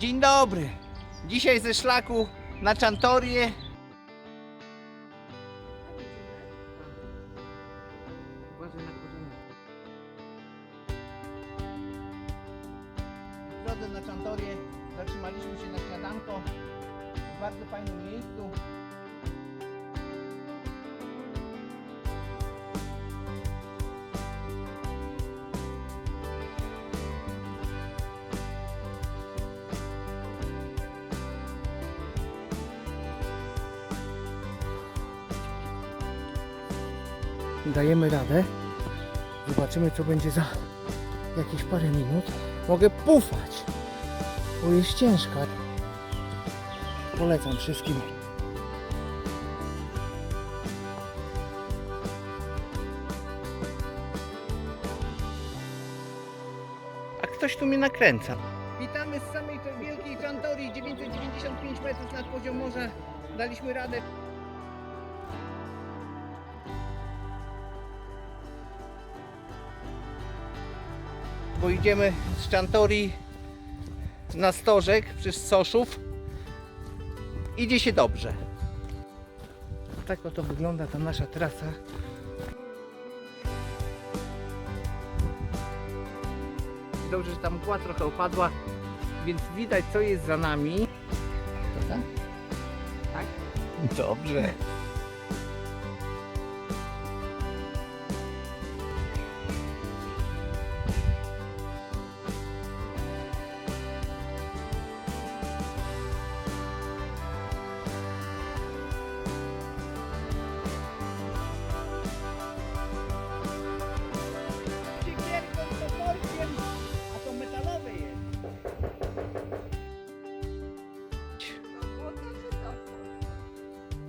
Dzień dobry. Dzisiaj ze szlaku na Czantorię. W drodze na Czantorię zatrzymaliśmy się na śniadanko w bardzo fajnym miejscu. Dajemy radę. Zobaczymy co będzie za jakieś parę minut. Mogę pufać, bo jest ciężka. Polecam wszystkim. A ktoś tu mnie nakręca. Witamy z samej tej wielkiej Czantorii, 995 metrów nad poziom morza. Daliśmy radę. Bo idziemy z Czantorii na Stożek przez Soszów. Idzie się dobrze. Tak oto wygląda ta nasza trasa. Dobrze, że tam mgła trochę opadła, więc widać co jest za nami. Prawda? Tak? Dobrze.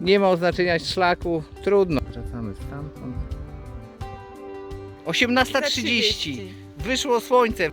Nie ma oznaczenia szlaku, trudno. Wracamy stamtąd. 18.30. Wyszło słońce.